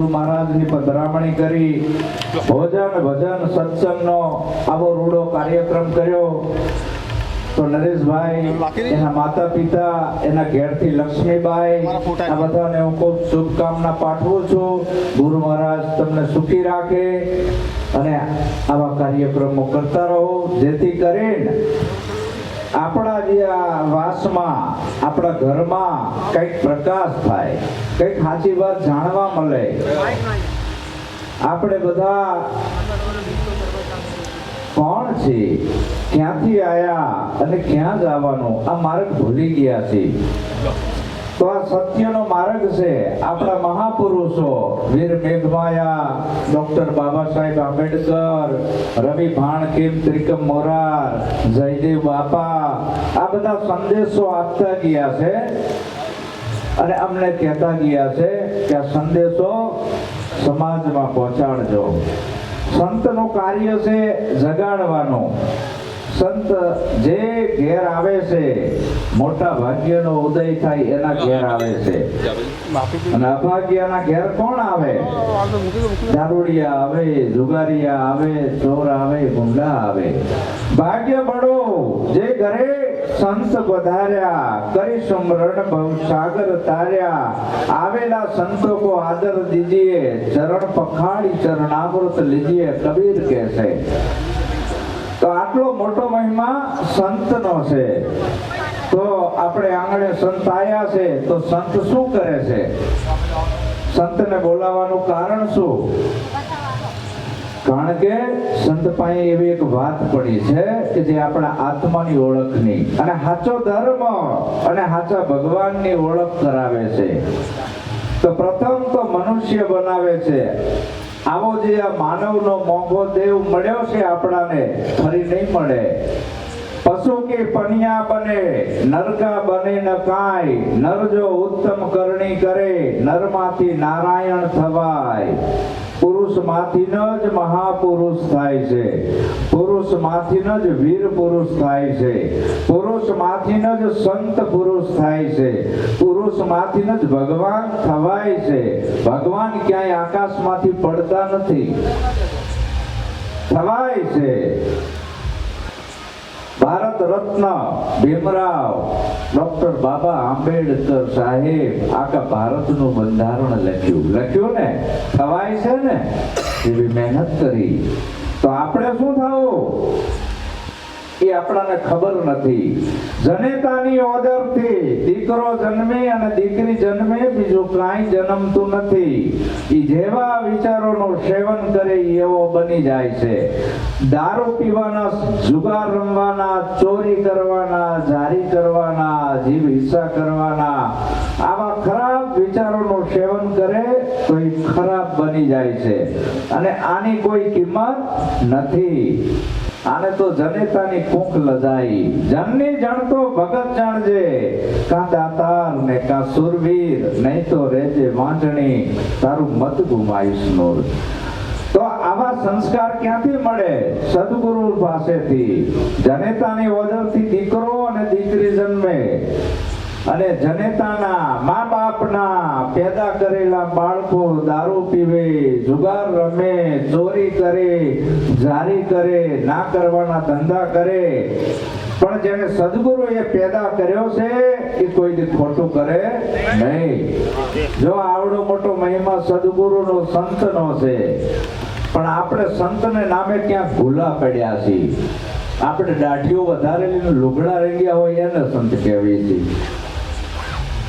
મહારાજની પધરામણી કરી. ભોજન ભજન સત્સંગનો આવો રૂડો કાર્યક્રમ કર્યો. તો નરેશભાઈ એના માતા પિતા એના ઘેરથી લક્ષ્મીબાઈ આ બધાને હું ખૂબ શુભકામના પાઠવું છું. ગુરુ મહારાજ તમને સુખી રાખે અને આવા કાર્યક્રમો કરતા રહો. જેથી કરીને આપણા જે આ વાસમાં, આપણા ઘરમાં કંઈક પ્રકાશ થાય, કંઈક સાચી વાત જાણવા મળે. આપણે બધા કોણ છે? ક્યાંથી આયા અને ક્યાં જવાનું? આ માર્ગ ભૂલી ગયા છે તો આ સત્યનો માર્ગ છે. આપણા મહાપુરુષો, વીર મેઘમાયા, ડોક્ટર બાબા સાહેબ આંબેડકર, રવિ ભાણકીમ ત્રિકમ મોરાર, જયદેવ બાપા, આ બધા સંદેશો આપતા ગયા છે. અને અમને કહેતા ગયા છે કે આ સંદેશો સમાજમાં પહોંચાડજો. સંતનું કાર્ય છે જગાડવાનું. સંત જે ઘેર આવે છે, મોટા ભાગ્યનો ઉદય થાય એના ઘેર આવે છે. અને અભાગ્યના ઘેર કોણ આવે? દારૂડિયા આવે, જુગારિયા આવે, ચોર આવે ગુંડા આવે. ભાગ્ય બળો જે ઘરે સંત વધાર્યા કરી સમરણ ભવ સાગર તાર્યા. આવેલા સંતો કો આદર દીજીએ, ચરણ પખાડી ચરણામૃત લીજીએ, કબીર કહે છે તો આટલો મોટો મહિમા સંતનો છે. તો આપણે આંગણે સંત આયા છે, તો સંત શું કરે છે? સંતને બોલાવવાનું કારણ શું? કારણ કે સંત પાસે એવી એક વાત પડી છે કે જે આપણા આત્માની ઓળખની અને સાચો ધર્મ અને સાચા ભગવાનની ઓળખ કરાવે છે. તો પ્રથમ તો મનુષ્ય બનાવે છે. આવો જે આ માનવનો મોંઘો દેવ મળ્યો છે આપણાને, ફરી નહીં મળે. પશુ કે પનિયા બને, નરકા બને ન કાય નર જો ઉત્તમ કરણી કરે, નરમાંથી નારાયણ થવાય. પુરુષમાંથી જ મહાપુરુષ થાય છે. પુરુષમાંથી જ વીર પુરુષ થાય છે. પુરુષમાંથી જ સંત પુરુષ થાય છે. પુરુષમાંથી જ ભગવાન થવાય છે. ભગવાન ક્યાંય આકાશમાંથી પડતા નથી. થવાય છે. ભારત રત્ન ભીમરાવ ડોક્ટર બાબા આંબેડકર સાહેબ આખા ભારતનું બંધારણ લખ્યું. લખ્યું ને? થવાય છે ને? એવી મહેનત કરી. તો આપણે શું થવું? એ આપણાને ખબર નથી. જનેતાની ઓદરથી દીકરો જન્મે અને દીકરી જન્મે, બીજું કાંઈ જન્મતું નથી. એ જેવા વિચારોનું સેવન કરે એવો બની જાય છે. દારૂ પીવાના, જુગાર રમવાના, ચોરી કરવાના જારી કરવાના, જીવ હિસ્સા કરવાના, આવા ખરાબ વિચારોનું સેવન કરે તો એ ખરાબ બની જાય છે. અને આની કોઈ કિંમત નથી. આને તો જનેતાની કુંખ લજાઈ. જનની જાણતો ભગત જાણજે. કા દાતાર ને કા સુરવીર, નહીં તો રેજે વાંચણી તારું મત ગુમાઈશ નૂર તો આવા સંસ્કાર ક્યાંથી મળે? સદગુરુ પાસેથી. જનેતાની ઓદરથી દીકરો અને દીકરી જન્મે. અને જનેતાના મા બાપના પેદા કરેલા બાળકો દારૂ પીવે, જુગાર રમે, ચોરી કરે જારી કરે, ના કરવાના ધંધા કરે. પણ જેને સદગુરુએ પેદા કર્યો છે, એ કોઈ ખોટું કરે નહીં. જો આવડો મોટો મહિમા સદગુરુનો, સંતનો છે, પણ આપણે સંતને નામે ક્યાં ભૂલા પડ્યા છીએ. આપણે દાઢીઓ વધારેલી લુગડા લુગડા ગયા હોય, એને સંત કહેવી છીએ.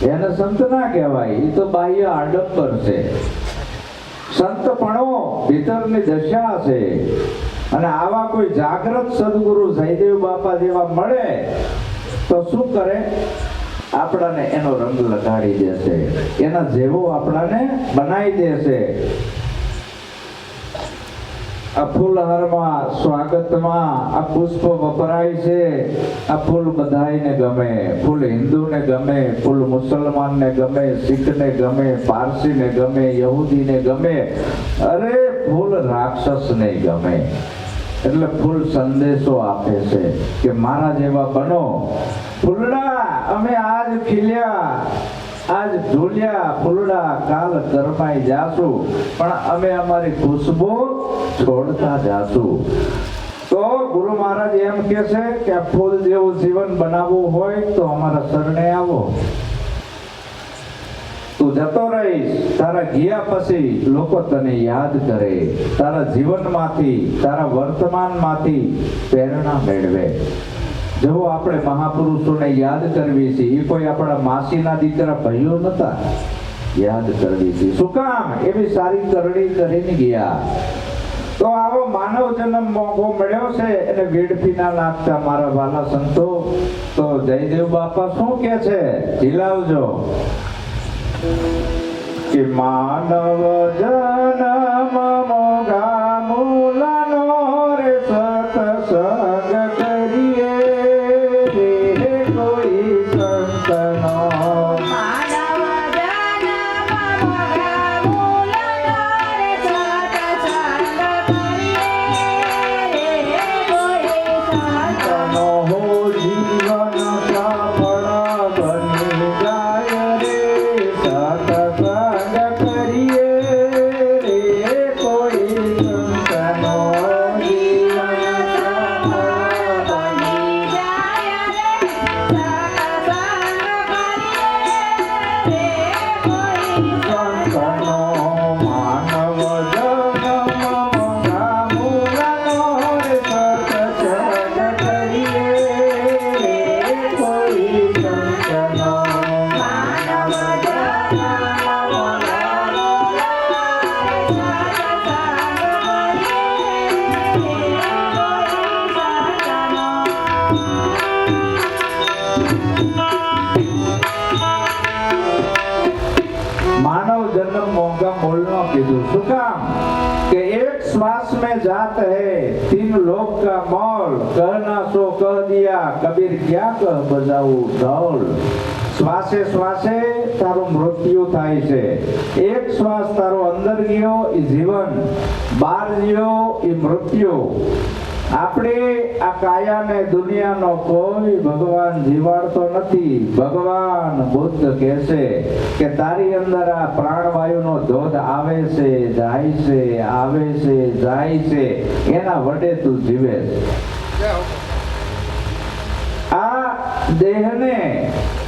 એને સંત ના કહેવાય. એ તો બાહ્ય આડંબર છે. સંત પણો ભીતરની દશા છે. અને આવા કોઈ જાગૃત સદગુરુ જયદેવ બાપા જેવા મળે, તો શું કરે? આપણાને એનો રંગ લગાડી દેશે. એના જેવો આપણાને બનાવી દેશે. આ ફૂલહારમાં સ્વાગતમાં આ પુષ્પ વપરાય છે. આ ફૂલ બધાને ગમે. ફૂલ હિન્દુને ગમે, ફૂલ મુસલમાનને ગમે, શીખને ગમે, પારસીને ગમે, યહૂદીને ગમે. અરે ફૂલ રાક્ષસને ગમે. એટલે ફૂલ સંદેશો આપે છે કે મારા જેવા બનો. ફૂલડા, અમે આજ ખીલ્યા. આજ ઝૂલ્યા ફૂલડા કાલ કરમાઈ જાશું, પણ અમે અમારી ખુશ્બુ છોડતા જાશું. તો ગુરુ મહારાજ એમ કે છે કે ફૂલ જેવું જીવન બનાવવું હોય તો અમારા શરણે આવો. તું જતો રહીશ, તારા ગયા પછી લોકો તને યાદ કરે. તારા જીવનમાંથી, તારા વર્તમાનમાંથી પ્રેરણા મેળવે. જો આપણે મહાપુરુષોને યાદ કરવી છે, એ કોઈ આપણા માસીના દીકરા ભાઈઓ નતા? યાદ કરવી છે. શું કામ? એવી સારી કરણી કરીને ગયા. તો આવો માનવ જન્મ મોંઘો મળ્યો છે, એને વેડફી નાખતા મારા વાલા સંતો, તો જયદેવ બાપા શું કે છે? ઝીલાવજો કે માનવ જન્મ મોગા એક શ્વાસ में जात है तीन लोक का मौल कहना सो कह दिया कबीर क्या कह बजाऊं ઢોલ શ્વાસે શ્વાસે તારું મૃત્યુ થાય છે એક શ્વાસ તારો અંદર ગયો એ જીવન બહાર ગયો એ મૃત્યુ આપણે આ કાયાને દુનિયાનો કોઈ ભગવાન જીવાડતો નથી ભગવાન બુદ્ધ કહે છે કે તારી અંદર આ પ્રાણવાયુનો ધોધ આવે છે જાય છે, આવે છે, જાય છે, એના વડે તું જીવે છે. આ દેહને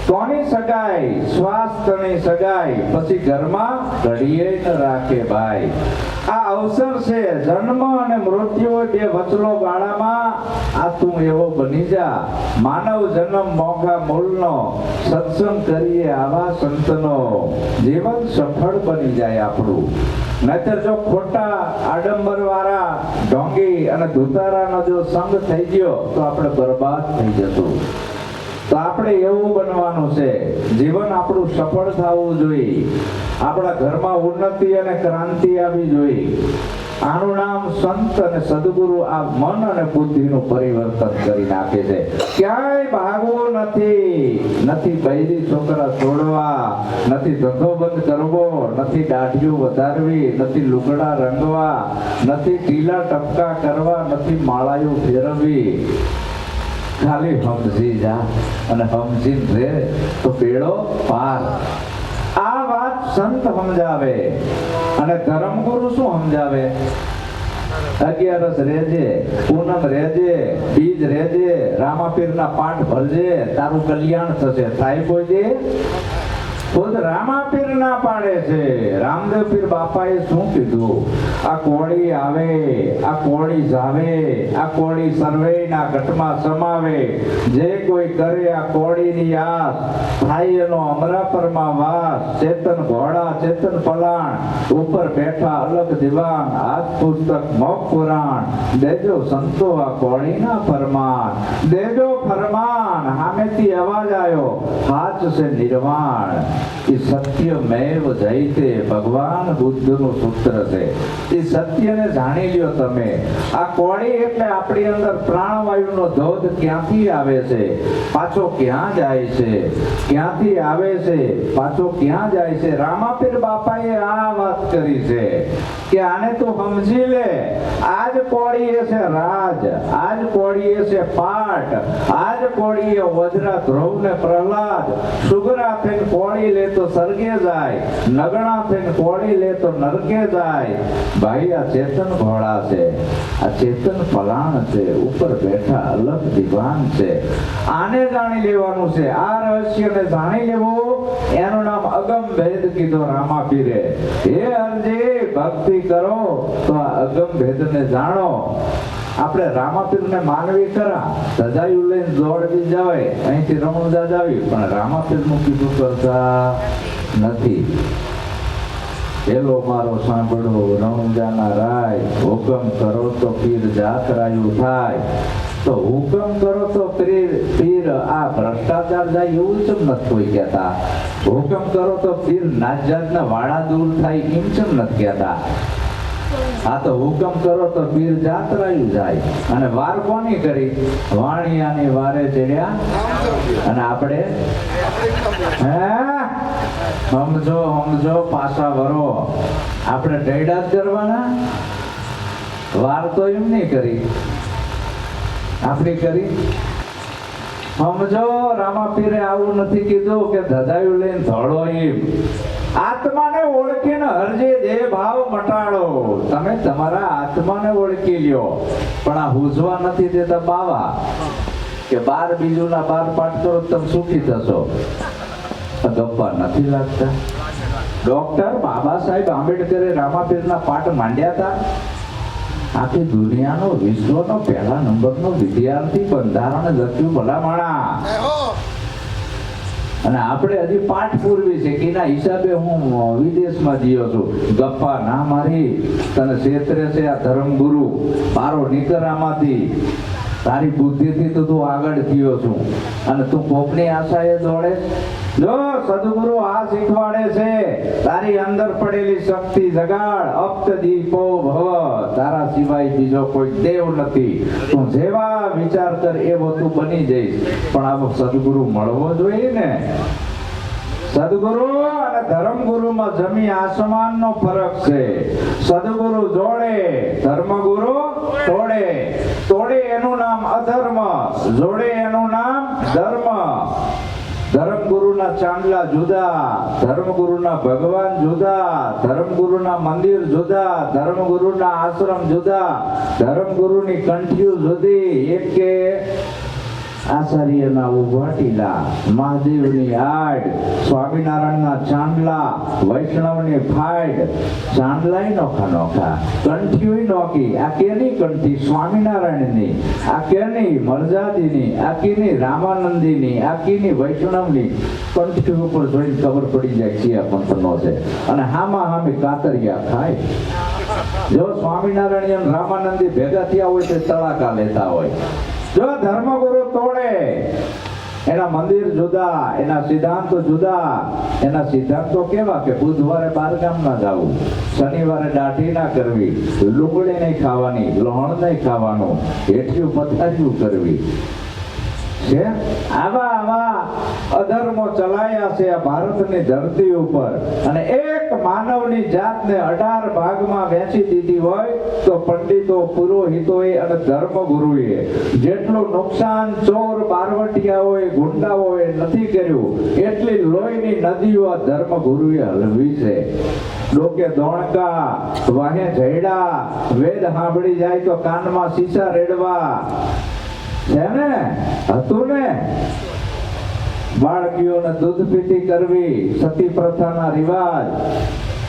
કોની સગાઈ શ્વાસ તણી સગાઈ પછી ઘરમાં ઘડીએ ન રાખે ભાઈ. આ અવસર છે. જન્મ અને મૃત્યુ બે વચલો ગાળામાં આ તું એવો બની જા. માનવ જન્મ મોંઘા મૂળનો. સત્સંગ કરીએ આવા સંતનો. જીવન સફળ બની જાય આપણું. નહીતર જો ખોટા આડંબર વાળા ઢોંગી અને ધુતારાનો જો સંગ થઈ ગયો, તો આપણે બરબાદ થઈ જતું તો આપણે એવું બનવાનું છે, જીવન આપણું સફળ થવું જોઈએ. આપણા ઘરમાં ઉન્નતિ અને ક્રાંતિ આવી જોઈએ. આનું નામ સંત અને સદગુરુ આ મન અને બુદ્ધિનું પરિવર્તન કરી નાખે છે. ક્યાંય ભાગવું નથી. નથી બૈરી છોકરા છોડવા, નથી ધંધો બંધ કરવો, નથી દાઢીઓ વધારવી, નથી લુગડા રંગવા, નથી ઢીલા ટપકા કરવા, નથી માળાઓ ફેરવવી. ખાલી સમજી જા અને સમજીને રે તો પેડો પાર. આ વાત સંત સમજાવે અને ધર્મગુરુ શું સમજાવે? અગિયારસ રેજે પૂનમ રેજે બીજ રેજે રામાપીરના પાઠ ભરજે, તારું કલ્યાણ થશે. થાય કોઈ ખુદ રામાપીર ના પાડે છે. રામદેવ પીર બાપાએ શું કીધું? આ કોળી આવે, આ કોળી જાવે, આ કોળી સર્વેના ઘટમાં સમાવે. જે કોઈ કરે આ કોળીની આસ, થાય એનો અમરાપરમાં વાસ. ચેતન ઘોડા, ચેતન પલાણ, ઉપર બેઠા અલગ દિવાન, હાથ પુસ્તક, મોક પુરાણ. દેજો સંતો આ કોળીના ફરમાન. દેજો ફરમાન, સામેથી અવાજ આવ્યો. છે નિર્વાણ એ સત્યમેવ જયતે, ભગવાન બુદ્ધનું સૂત્ર છે. એ સત્યને જાણી લ્યો તમે. આ કોળી એટલે આપણી અંદર પ્રાણવાયુનો ધોધ ક્યાંથી આવે છે? પાછો ક્યાં જાય છે? ક્યાંથી આવે છે? પાછો ક્યાં જાય છે? રામાપીર બાપાએ આ વાત કરી છે કે આને તું સમજી લે. આજ કોળીએ છે રાજ, આજ કોળીએ છે પાઠ આજ કોળીએ વજ્ર ધ્રુવ ને પ્રહલાદ સુગરા થઈને કોળી લે તો સર્ગે જાય નગણા થઈને કોળી લે તો નરકે જાય. ભાઈ, આ ચેતન ઘોડા છે, આ ચેતન પલાણ છે, ઉપર બેઠા અલગ દિવાન છે. આને જાણી લેવાનું છે, આ રહસ્યને જાણી લેવું. એનું નામ અગમ ભેદ કીધો રામા પીરે હે અરજી, ભક્તિ કરો, તો આ અગમ ભેદને જાણો. આપણે રામાપીરને માનવી કરા સજાયું લઈને દોડવી જવાય. અહીંથી રમણદા જાવી પણ રામાપીરનું કીધું કરતા નથી. પેલો મારો સાંભળો, રણુજાના રાય, હુકમ કરો તો પીર જાતરાયું થાય. તો હુકમ કરો તો પીર પીર આ ભ્રષ્ટાચાર જાય એવું ચમ નથી કોઈ કહેતા? હુકમ કરો તો પીર નાત જાતના વાળા દૂર થાય એમ ચમ નથી કહેતા? આ તો હુકમ કરો તો પીર જાતરાયું જાય. અને વાર કોની કરી? વાણિયાની વારે ચડ્યા. અને આપણે? હે? સમજો સમજો પાછા વરો. આપણે ડેડા જ કરવાના? વાર તો એમ નહીં કરી. આપણી કરી? સમજો રામાપીરે આવું નથી કીધું કે ધજાયું લઈને ધડો એમ. આત્માને ઓળખીને હરજે દેહ ભાવ મટાડો. તમે તમારા આત્માને ઓળખી લ્યો. પણ આ હુજવા નથી દેતા બાવા. કે બાર બીજું ના બાર પાઠ કરો તમે સુખી થશો. ગપ્પા નથી લાગતા. ડોક્ટર બાબા સાહેબ આંબેડકરે રામાપીરના પાઠ માંડ્યા હતા. આખી દુનિયાનો વિશ્વનો પહેલા નંબરનો વિદ્યાર્થી બંધારણ લખ્યું ભલામણા. અને આપણે હજી પાઠ પૂરવી છે. કે એના હિસાબે હું વિદેશમાં ગયો છું. ગપ્પા, ના મારી, તને ક્ષેત્રે છે આ ધર્મગુરુ. મારો નીકરામાંથી તારી બુદ્ધિથી તો તું આગળ થયો છું. અને તું કોકની આશાએ દોડે? જો સદગુરુ આ શીખવાડે છે, તારી અંદર પડેલી શક્તિ જગાડ, અપ્ત દીપો ભવ. તારા સિવાય બીજો કોઈ દેવ નથી. તું જેવા વિચાર કર, એવો તું બની જઈશ. પણ આવો સદગુરુ મળવો જોઈએ ને? સદગુરુ અને ધર્મગુરુમાં જમી આસમાનનો ફરક છે. સદગુરુ જોડે, ધર્મગુરુ તોડે. તોડે એનું નામ અધર્મ, જોડે એનું નામ ધર્મ. ધર્મગુરુના ચાંદલા જુદા, ધર્મગુરુના ભગવાન જુદા, ધર્મગુરુના મંદિર જુદા, ધર્મગુરુના આશ્રમ જુદા, ધર્મગુરુની કંઠીઓ જુદી. એક કે આચાર્યના ઉભાટીલા મહાદેવની આડ, સ્વામિનારાયણના ચાંદલા, વૈષ્ણવની ફાડ, ચાંદલાય નોખા નોખા, કંઠીઓય નોખી, આ કેની કંઠી સ્વામિનારાયણની, આ કેની મરજાદીની, આ કેની રામાનંદીની, આ કેની વૈષ્ણવની કંઠી ઉપર જોઈને ખબર પડી જાય છે આ પંથનો છે. અને હામાં હામી કાતરિયા ખાય. જો સ્વામિનારાયણ રામાનંદી ભેગા થયા હોય તે તળાકા લેતા હોય. જો ધર્મગુરુ તોડે, એના મંદિર જુદા, એના સિદ્ધાંતો જુદા, એના સિદ્ધાંતો કેવા કે બુધવારે બારગામ ના જવું, શનિવારે દાઢી ના કરવી, લુગડી નહીં ખાવાની, લોહણ નહીં ખાવાનું, હેઠિયું પથારીયું કરવી. છે આવા આવા અધર્મો ચલાયા છે ભારતની ધરતી ઉપર. અને એક માનવની જાતને અઢાર ભાગમાં વહેંચી દીધી હોય તો પંડિતો, પુરોહિતોએ અને ધર્મગુરુએ જેટલું નુકસાન ચોર બારવટિયાઓએ, ગુંડાઓએ નથી કર્યું, એટલી લોહીની નદીઓ આ ધર્મગુરુએ હલવી છે. લોકે દોણકા, વાહે જૈડા વેદ સાંભળી જાય તો કાનમાં સીસા રેડવા. છે ને બાળકીઓને દૂધ પીતી કરવી સતી પ્રથાના રિવાજ.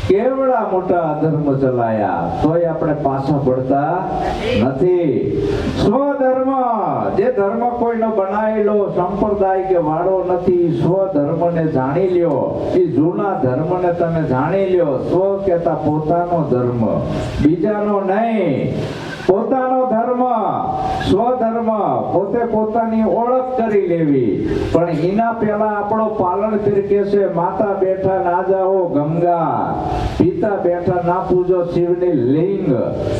કેવડા મોટા અધર્મ ચલાયા? તોય આપણે પાછા પડતા નથી. સ્વધર્મ, જે ધર્મ કોઈનો બનાવેલો, સંપ્રદાય કે વાળો નથી, સ્વધર્મને જાણી લ્યો. એ જૂના ધર્મને તમે જાણી લ્યો. સ્વ કહેતા પોતાનો ધર્મ. બીજાનો નહીં. પોતાનો ધર્મ, સ્વધર્મ પોતે પોતાની ઓળખ કરી લેવી. પણ એના પહેલા આપણો પાલન પીર કે છે, માતા બેઠા ના જાઓ, ગંગા. પિતા બેઠા ના પૂજો, શિવની લિંગ.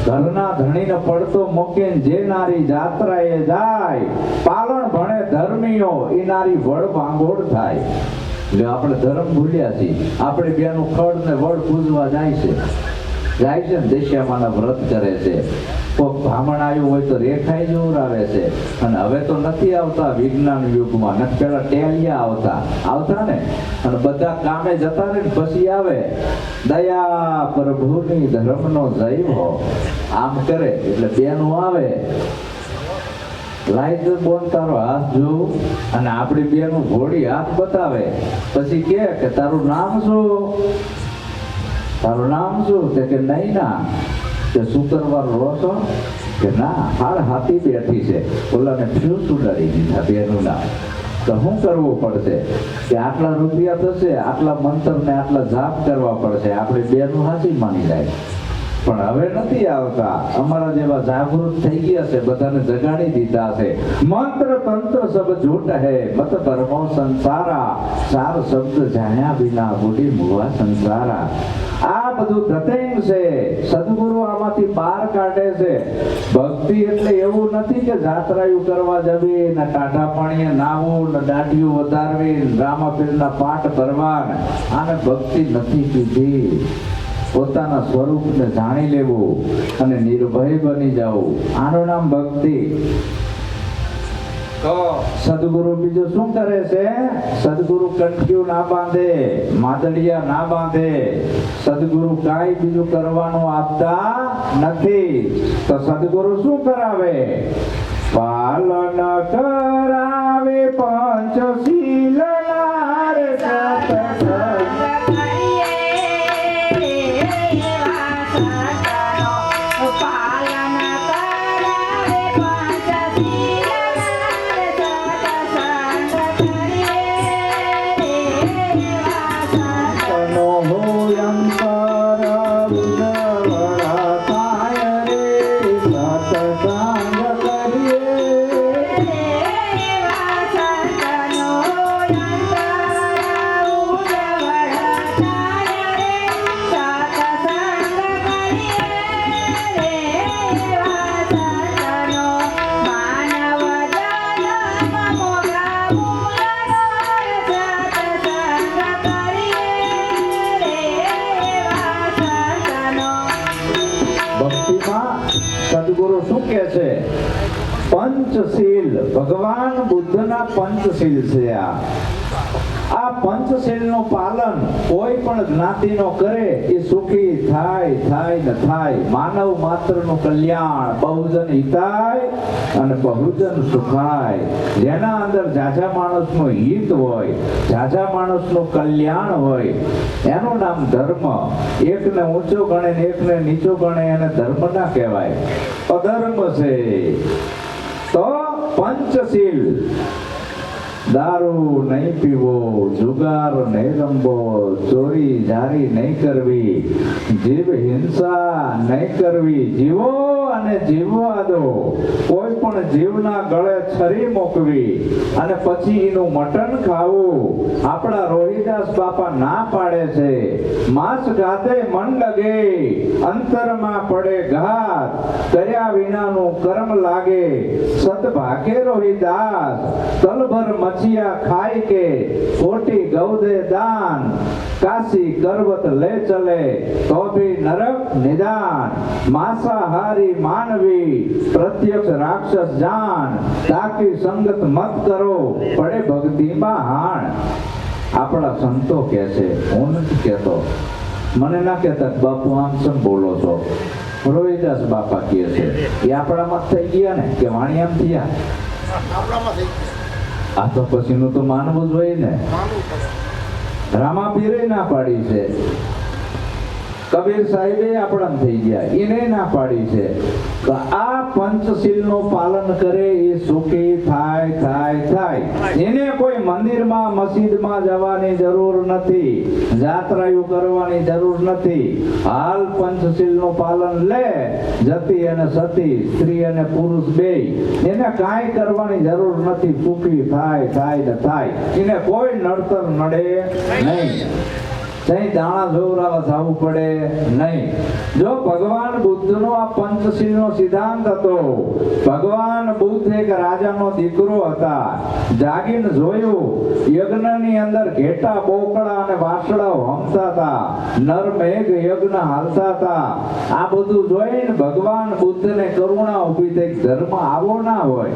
ઘરના ધણીને પડતો મૂકે જે નારી જાત્રાએ જાય પાલન ભણે ધર્મીઓ, એ નારી વડ ભાંગોળ થાય. એટલે આપણે ધર્મ ભૂલ્યા છીએ. આપણે બેનું ખડ ને વડ પૂજવા જાય છે. જાય છે ને વ્રત કરે છે. કોઈક બ્રાહ્મણ આવ્યું હોય તો રેખાઈ જોવરાવે છે. અને હવે તો નથી આવતા વિજ્ઞાન યુગમાં. નથી પેલા ટેલિયા આવતા. આવતા ને? અને બધા કામે જતા ને પછી આવે. દયા પ્રભુની ધર્મનો જય હો આમ કરે એટલે બેનું આવે. લાઈટ બોન તારો હાથ જો. અને આપણી બેનું ઘોડી હાથ બતાવે. પછી કે, તારું નામ શું? તારું નામ શું તે કે નહીં ના? કે શુક્રવાર રહો છો? કે ના? હાર હાથી બેઠી છે. ઓલાને ફ્યુ સુધારી દીધા બેનું નામ તો શું કરવું પડશે? કે આટલા રૂપિયા થશે, આટલા મંત્રને આટલા જાપ કરવા પડશે. આપણે બેનું હાથી માની જાય. પણ હવે નથી આવતા. અમારા જેવા જાગૃત થઈ ગયા છે, બધાને જગાડી દીધા છે. મંત્ર તંત્ર સબ ઝૂઠ હે, મત ધર્મો સંસારા. ચાર શબ્દ જાણ્યા વિના બોલી મુવા સંસારા. આ બધું ધતેંગ છે. સદગુરુ આમાંથી બહાર કાઢે છે. ભક્તિ એટલે એવું નથી કે જાત્રાયું કરવા જવી, ને ટાઢા પાણીએ નાવું ને દાઢીઓ વધારવી રામાપીરના પાઠ ભરવા આને ભક્તિ નથી કીધી. પોતાના સ્વરૂપને જાણી લેવું અને નિર્ભય બની જવું. આનું નામ ભક્તિ. સદગુરુ બીજું શું કરે છે? સદગુરુ કંઠ્યું ના બાંધે માદડિયા ના બાંધે. સદગુરુ કાંઈ બીજું કરવાનું આપતા નથી. તો સદગુરુ શું કરાવે? પાલન કરાવે પંચશીલ પંચશીલ છે આ. આ પંચશીલનું પાલન કોઈ પણ જ્ઞાતિનો કરે એ સુખી થાય થાય ને થાય. માનવ માત્રનું કલ્યાણ બહુજન હિતાય અને બહુજન સુખાય. જેના અંદર જાજા માણસનું હિત હોય, જાજા માણસનું કલ્યાણ હોય, એનું નામ ધર્મ. એકને ઊંચો ગણે ને એકને નીચો ગણે એને ધર્મ ના કહેવાય. અધર્મ છે. તો પંચશીલ. દારૂ નહીં પીવો, જુગાર નહીં રમવો, ચોરી જારી નહીં કરવી જીવ હિંસા નહીં કરવી, જીવો અને જીવવા દો કોઈ પણ જીવના ગળે છરી મૂકવી અને પછી એનું મટન ખાવું. આપણા રોહિદાસ બાપા ના પાડે છે. માંસ ગાતે મન લગે, અંતરમાં પડે ઘાત. કર્યા વિનાનું કર્મ લાગે. સદભાગે રોહિદાસ, તલભર મચિયા ખાય કે ખોટી ગૌદે દાન, કાશી કરવત લે ચલે, તો ભી નરક નિદાન, માંસાહારી માનવી, પ્રત્યક્ષ રાક્ષસ જાન, તાકી સંગત મત કરો, પડે ભક્તિમાં હાણ. આપણા સંતો કહે છે, હું નથી કહેતો. મને ના કહેતા બાપુ આમ સમ બોલો છો? રોહિદાસ બાપા કહે છે, એ આપણામાં થઈ ગયા ને? કે વાણી આમ થયા? આપણામાં થઈ ગયા. આ તો પછીનું તો માનવું જ હોય ને. રામા પીરે ના પાડી છે. કબીર સાહેબે આપણા થઈ ગયા. એને ના પાડી છે. તો આ પંચશીલનું પાલન કરે એ સુખી થાય થાય થાય. એને કોઈ મંદિરમાં, મસ્જિદમાં જવાની જરૂર નથી. જાત્રાયું કરવાની જરૂર નથી. હાલ પંચશીલનું પાલન લે. જતી અને સતી, સ્ત્રી અને પુરુષ બે. એને કાંઈ કરવાની જરૂર નથી. સુખી થાય થાય ને થાય. એને કોઈ નડતર નડે નહીં. ત્યાં દાણા જોવરાવા જવું પડે નહીં. જો ભગવાન બુદ્ધનો આ પંચશીલનો સિદ્ધાંત હતો, ભગવાન બુદ્ધ એક રાજાનો દીકરો હતા. જાગીને જોયું, યજ્ઞની અંદર ઘેટા, બોકડા અને વાસળાઓ હમતા હતા. નર, મેઘ, યજ્ઞ હાલતા હતા. આ બધું જોઈને ભગવાન બુદ્ધને કરુણા ઊભી થઈ ધર્મ આવો ના હોય.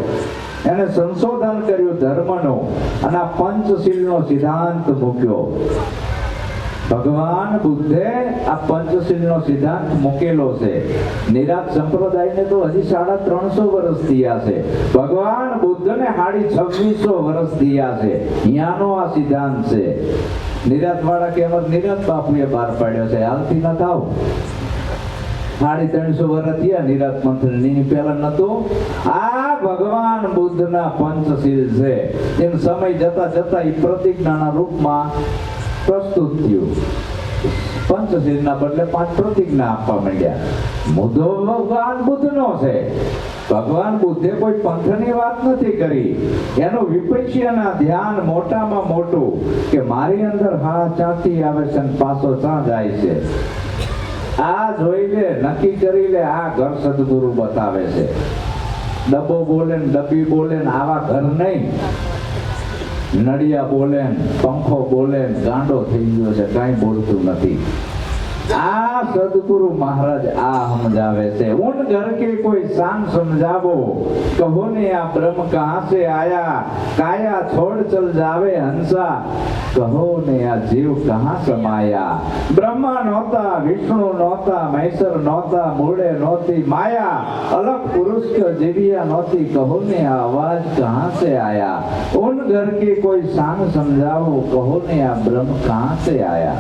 એને સંશોધન કર્યું ધર્મનું અને આ પંચશીલનો સિદ્ધાંત મૂક્યો. ભગવાન બુદ્ધે આ પંચશીલનો સિદ્ધાંત મૂકેલો છે. નિરાત સંપ્રદાયને તો હજી સાડા ત્રણસો વર્ષ થયા છે. ભગવાન બુદ્ધને સાડી છવ્વીસો વર્ષ થયા છે. અહીંયાનો આ સિદ્ધાંત છે. નિરાત વાળા કે અમર નિરાત બાપુએ બહાર પાડ્યો છે. હાલથી ના થાવ. સાડી ત્રણસો વર્ષ થયા, નિરાત મંથનની પહેલા નતું. આ ભગવાન બુદ્ધના પંચશીલ છે. એમ સમય જતા જતા એ પ્રતિજ્ઞાના રૂપમાં પ્રસ્તુત થયું. પંચશીલના બદલે પાંચ પ્રતિજ્ઞા આપવા માંડ્યા. મુદ્દો ભગવાન બુદ્ધનો છે. ભગવાન બુદ્ધે કોઈ પંથની વાત નથી કરી. એનું વિપક્ષીયના ધ્યાન મોટામાં મોટું કે મારી અંદર હા ચાંથી આવે છે પાછો ચા જાય છે. આ જોઈ લે, નક્કી કરી લે, આ ઘર સદગુરુ બતાવે છે. ડબ્બો બોલે ડબ્બી બોલે આવા ઘર નહીં. નડિયા બોલે પંખો બોલે ગાંડો થઈ ગયો છે કાંઈ બોલતું નથી. આ સદગુરુ મહારાજ આ સમજાવે છે. ઉન ઘર કે કોઈ શામ સમજાવો કહો ને આ બ્રહ્મ કહા સે આયા, કાયા છોડ ચલ જાવે હંસા. કહો ને આ જીવ કહા સમાયા? બ્રહ્મા નહોતા, વિષ્ણુ નહોતા મહેશ્વર નહોતા, મૂળે નહોતી, માયા, અલગ પુરુષ કે જીવ્યા નહોતી. કહો ને આ અવાજ કહા સે આયા? ઉન ઘર કે કોઈ શામ સમજાવો, કહો ને આ બ્રહ્મ કહા સે આયા?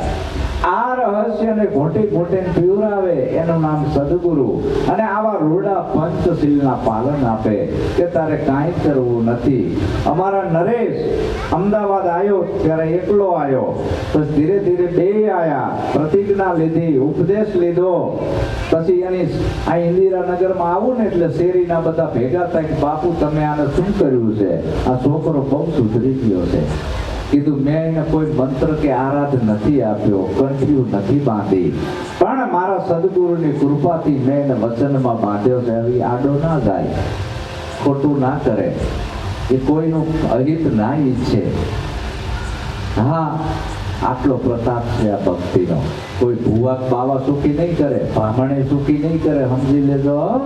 આ રહસ્યને ઘોટી ઘોટીને પીવરાવે એનું નામ સદગુરુ. અને આવા રૂડા પંચશીલના પાલન આપે કે તારે કાંઈ કરવું નથી. અમારા નરેશ અમદાવાદ આવ્યો ત્યારે એકલો આવ્યો તો ધીરે ધીરે બે આયા, પ્રતિજ્ઞા લીધી, ઉપદેશ લીધો. પછી એની આ ઇન્દિરાનગરમાં આવું ને એટલે શેરીના બધા ભેગા થાય કે, બાપુ, તમે આને શું કર્યું છે? આ છોકરો બહુ સુધરી ગયો છે. કીધું, મેં એને કોઈ મંત્ર કે આરાધ નથી આપ્યો, કંઠિયું નથી બાંધી. પણ મારા સદગુરુની કૃપાથી મેં એને વચનમાં બાંધ્યો છે, હવે આડો ના જાય. ખોટું ના કરે. એ કોઈનું અહિત ના ઈચ્છે. હા, આટલો પ્રતાપ છે આ ભક્તિનો. કોઈ ભુવા બાવા સુખી નહીં કરે, બ્રાહ્મણે સુખી નહીં કરે, સમજી લેજો.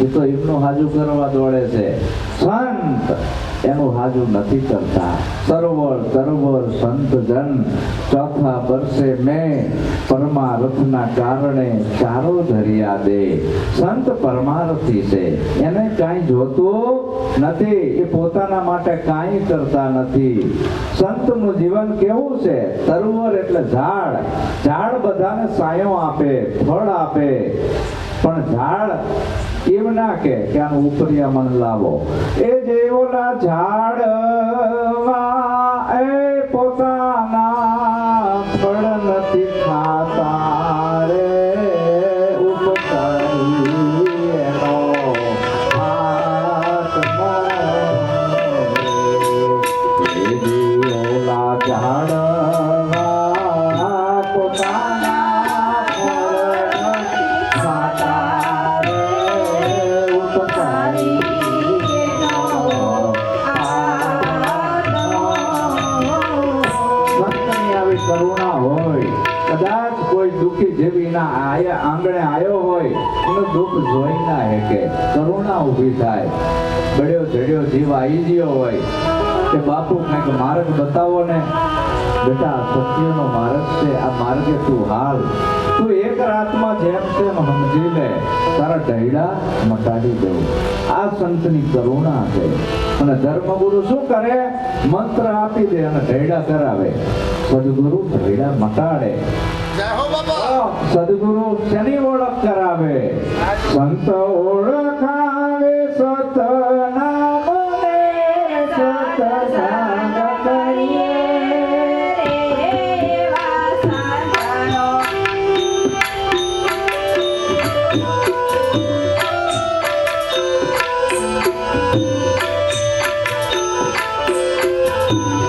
એ તો એમનું હાજુ કરવા દોડે છે. સંત એનું હાજુ નથી કરતા. સરોવર સરોવર સંત જન ચોથા વર્ષે મેં પરમારથના કારણે ચારો ધર્યા દે. સંત પરમારથી છે. એને કાંઈ જોતું નથી. એ પોતાના માટે કાંઈ કરતા નથી. સંતનું જીવન કેવું છે? સરોવર એટલે ઝાડ. ઝાડ બધાને સાયો આપે, ફળ આપે. પણ ઝાડ એમ ના કે આનું ઉપરિયા મન લાવો. એ જેઓના માં એ પોતાના કરુણા હોય. કદાચ કોઈ દુઃખી જેવી ના આયા, આંગણે આવ્યો હોય, એનું દુઃખ જોઈ ના શકે. કરુણા ઊભી થાય. બળ્યો ઝડ્યો જીવ આવી ગયો હોય. કે બાપુ, કંઈક માર્ગ બતાવો ને. બેટા સત્યનો માર્ગ છે આ માર્ગે તું હાલ. તું એક રાતમાં જેમ તેમ સમજી લે તારા ઢૈડા મટાડી દઉં આ સંતની કરુણા છે. અને ધર્મગુરુ શું કરે? મંત્ર આપી દે અને ઢૈડા કરાવે. સદગુરુ ઢૈડા મટાડે. સદગુરુ શની ઓળખ કરાવે? સંત ઓળખાવે સત સંત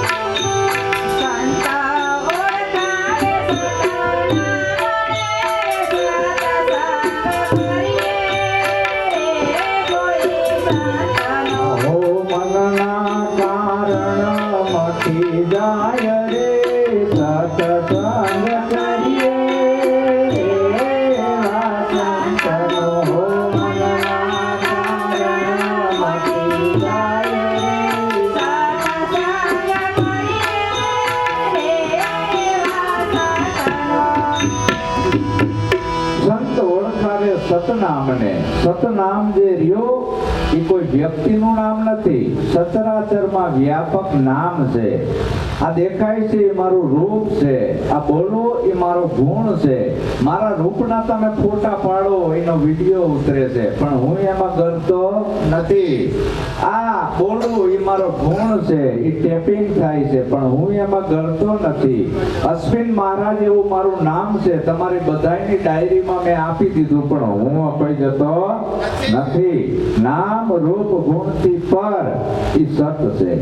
સતનામ જે રહ્યો, એ કોઈ વ્યક્તિનું નામ નથી. સચરાચરમાં વ્યાપક નામ છે. આ દેખાય છે એ મારું રૂપ છે. આ બોલો એ મારો ગુણ છે. મારા રૂપના તમે ફોટા પાડો, એનો વીડિયો ઉતરે છે. પણ હું એમાં કરતો નથી. આ બોલવું એ મારો ગુણ છે. એ ટેપિંગ થાય છે, પણ હું એમાં કરતો નથી. અશ્વિન મહારાજ એવું મારું નામ છે. તમારી બધાની ડાયરીમાં મેં આપી દીધું, પણ હું કોઈ જતો નથી. નામ, રૂપ, ગુણથી પર એ સત છે.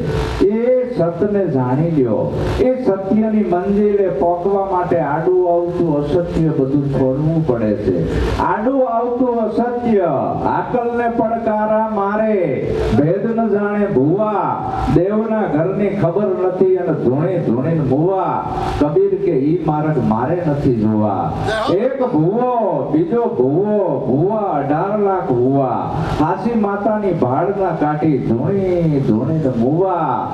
એ સતને જાણી લ્યો. એ સત્યની મંજિલે પહોંચવા માટે આડું આવતું અસત્ય બધું છોડવું પડે છે. આડું આવતું અસત્ય, આકલને પડકારા મારે ભેદ ન જાણે ભૂવા, દેવના ઘરની ખબર નથી અને ધૂણે ધૂણી ભૂવા કબીર કે, ઈ માર્ગ મારે નથી જોવા. એક ભુવો, બીજો ભુવો, ભુવા અઢાર લાખ ભુવા. હાસી માતાની ભાડના કાઢી ધૂણી ધૂણી મુવા.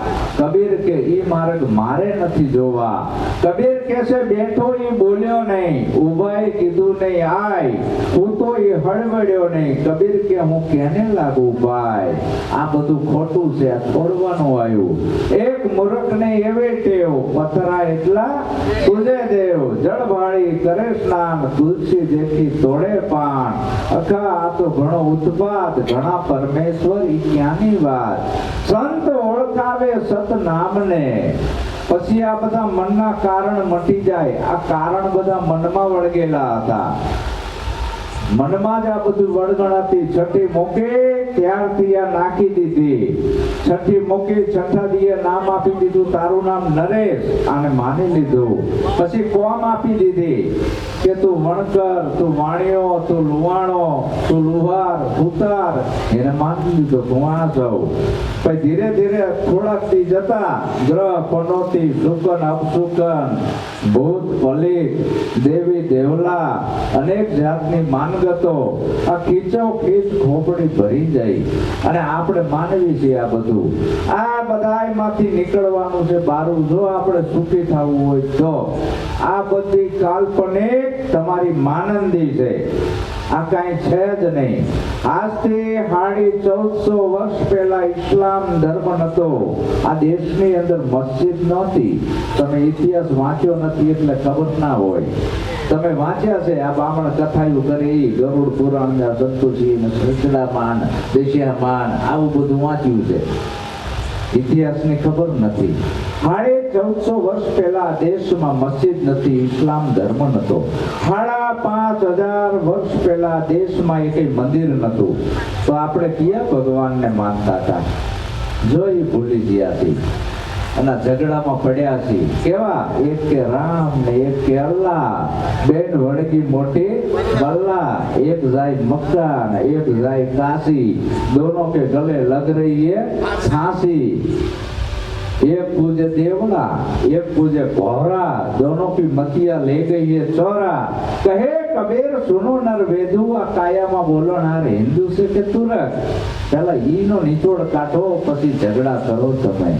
કબીર કે ઈ માર્ગ મારે નથી જોવા. કબીર કે છે, બેઠો એ બોલ્યો નહીં ઉભાઈ કીધું નહીં, આય, હું તો એ હળવડ્યો નહીં. કબીર કે, હું કેને લાગુ ભાઈ? આ બધું ખોટું છે છોડવાનું આવ્યું. એક મૂર્ખને એવે ટેવ, પથરા એટલા તુજે દેવ જળભાળી કરે સ્નાન, તુલસી દેખી તોડે પાન. અખા, આ તો ઘણો ઉત્પાદ ઘણા પરમેશ્વર ઈ ક્યાંની વાત? સંત ઓળખાવે સત નામને પછી આ બધા મનના કારણ મટી જાય. આ કારણ બધા મનમાં વળગેલા હતા. મનમાં જ આ બધું વળગણાતી છઠ્ઠી મોકે, ત્યારથી આ નાખી દીધી. છઠ્ઠી મોકે છઠ્ઠા દીએ નામ આપી દીધું. તારું નામ નરેશ. આને માની લીધું. પછી કોમ આપી દીધી કે તું વણકર, તું વાણિયો, તું લુવાણો તું લુહાર સુતાર એને માની લીધો કે હું પછી ધીરે ધીરે થોડાકથી જતા ગ્રહ પનોતી, શુકન, અપશુકન, ભૂત, પલિત, દેવી, દેવલા, અનેક જાતની માનગતો આ ખીચો ખીચ ખોપડી ભરી જાય. અને આપણે માનવી છીએ આ બધું. આ બધાયમાંથી નીકળવાનું છે બારું. જો આપણે સુખી થવું હોય તો આ બધી કાલ્પનિક તમારી માનંદી છે. આ કાંઈ છે જ નહીં. આજથી સાડી ચૌદસો વર્ષ પહેલા ઇસ્લામ ધર્મ નતો. આ દેશની અંદર મસ્જિદ નહોતી. તમે ઇતિહાસ વાંચ્યો નથી એટલે ખબર ના હોય. તમે વાંચ્યા છે આ બામણ કથાયું કરે ગરુડ પુરાણ સંતુષી ને સચડામાન દેશિયામાન, આવું બધું વાંચ્યું છે. ઇતિહાસની ખબર નથી. સાડે ચૌદસો વર્ષ પહેલા દેશમાં મસ્જિદ નથી, ઇસ્લામ ધર્મ નતો. સાડા પાંચ હજાર વર્ષ પહેલા દેશમાં એક મંદિર નતું. તો આપણે કયા ભગવાનને માનતા હતા? જો ભૂલી ગયા હતી અને ઝઘડામાં પડ્યા છે કેવા? એક કે રામ ને એક કે અલ્લાહ. બેન વળગી મોટી, બલ્લા. એક જાય મક્કા ને એક જાય કાશી. દોનો કે ગલે લગ રહી હે છાસી. एक पूजे देवला एक पूजे कोहरा दोनों की मतिया ले गई है चौरा कहे कबीर सुनो नर वेदु आ કાયામાં બોલનાર હિન્દુ છે કે તુરક પેલા ઈનો નિચોડ કાઢો પછી ઝઘડા કરો તમે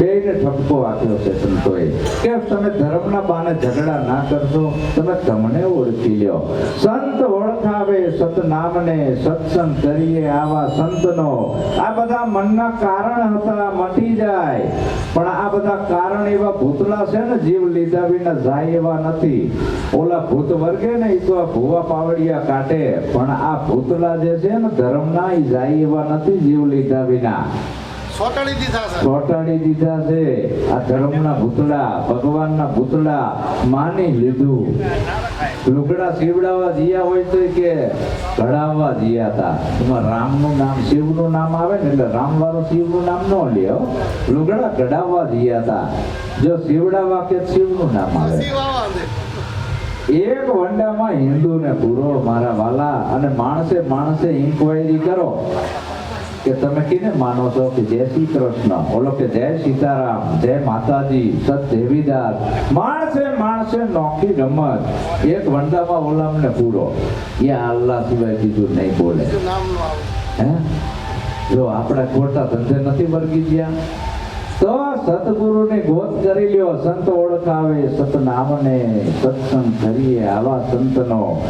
બેયને ઠપકો આપ્યો છે સંતોએ. કે તમે ધર્મના બાને ઝઘડા ના કરશો, તમે તમને ઓળખી લ્યો. સંત ઓળખાવે, સતનામને સત્સંગ કરીએ આવા સંતનો. આ બધા મનના કારણ હતા, મટી જાય. પણ આ બધા કારણ એવા ભૂતલા છે ને, જીવ લીધા વિના જાય એવા નથી. ઓલા ભૂત વર્ગે ને એ તો આ ભૂવા પાવડિયા કાટે પણ આ ભૂતલા જે છે ને, ધર્મના એ જાય એવા નથી જીવ લીધા વિના. સોટાડી દીધા છે. ચોંટાડી દીધા છે. આ ધર્મના ભૂતળા ભગવાનના ભૂતળા માની લીધું. લુગડા સીવડાવવા જીયા હોય તો કે ઘડાવવા જીયા હતા એમાં રામનું નામ શિવનું નામ આવે ને એટલે રામ વાળો શિવનું નામ ન લ્યો લુગડા ઘડાવવા જીયા હતા જો સીવડાવવા કે શિવનું નામ આવે. એક વંડામાં હિન્દુ ને પૂરો મારા વાલા અને માણસે માણસે ઇન્ક્વાયરી કરો. કે તમે કેને માનો છો કે જય શ્રી કૃષ્ણ? ઓલો કે જય સીતારામ, જય માતાજી સત દેવીદાસ માણસે માણસે નોખી રમત એક વંડામાં ઓલામને પૂરો. એ આલ્લા સિવાય બીજું નહીં બોલે. હે? જો આપણે ખોટા ધંધે નથી વર્ગી ગયા, તો સતગુરુની ગોત કરી લ્યો. સંત ઓળખાવે સત નામને સત્સંગ કરીએ આવા સંતનો.